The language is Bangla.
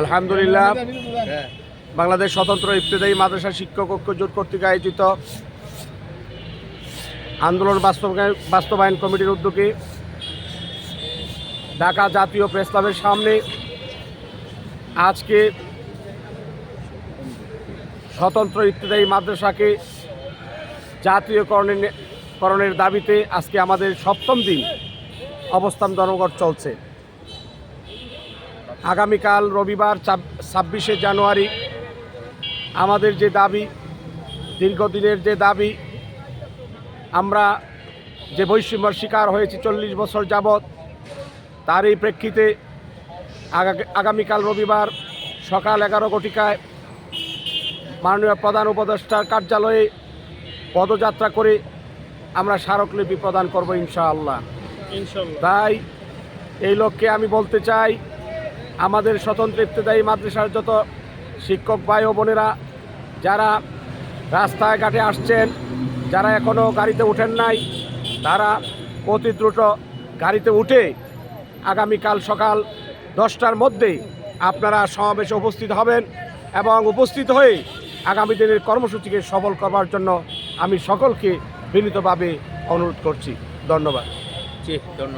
আলহামদুলিল্লাহ। বাংলাদেশ স্বতন্ত্র ইফতেদায়ী মাদ্রাসা শিক্ষক ঐক্য জোট কর্তৃক আয়োজিত আন্দোলন বাস্তবায়ন বাস্তবায়ন কমিটির উদ্যোগে ঢাকা জাতীয় প্রেস ক্লাবের সামনে আজকে স্বতন্ত্র ইফতেদায়ী মাদ্রাসাকে জাতীয়করণের করণের দাবিতে আজকে আমাদের সপ্তম দিন অবস্থান ধর্মঘট চলছে। আগামীকাল রবিবার ছাব্বিশে জানুয়ারি আমাদের যে দাবি দীর্ঘদিনের যে দাবি আমরা যে বৈষম্যর শিকার হয়েছি চল্লিশ বছর যাবৎ তার এই প্রেক্ষিতে আগা- আগামীকাল রবিবার সকাল এগারো ঘটিকায় মাননীয় প্রধান উপদেষ্টার কার্যালয়ে পদযাত্রা করে আমরা স্মারকলিপি প্রদান করব ইনশাআল্লাহ। তাই এই লক্ষ্যে আমি বলতে চাই আমাদের স্বতন্ত্র ইফতেদায়ী মাদ্রাসার যত শিক্ষক ভাই ও বোনেরা, যারা রাস্তায় ঘাটে আসছেন, যারা এখনও গাড়িতে ওঠেন নাই, তারা অতি দ্রুত গাড়িতে উঠে আগামীকাল সকাল দশটার মধ্যে আপনারা সমাবেশে উপস্থিত হবেন এবং উপস্থিত হয়ে আগামী দিনের কর্মসূচিকে সফল করবার জন্য আমি সকলকে বিনীতভাবে অনুরোধ করছি। ধন্যবাদ। জি, ধন্যবাদ।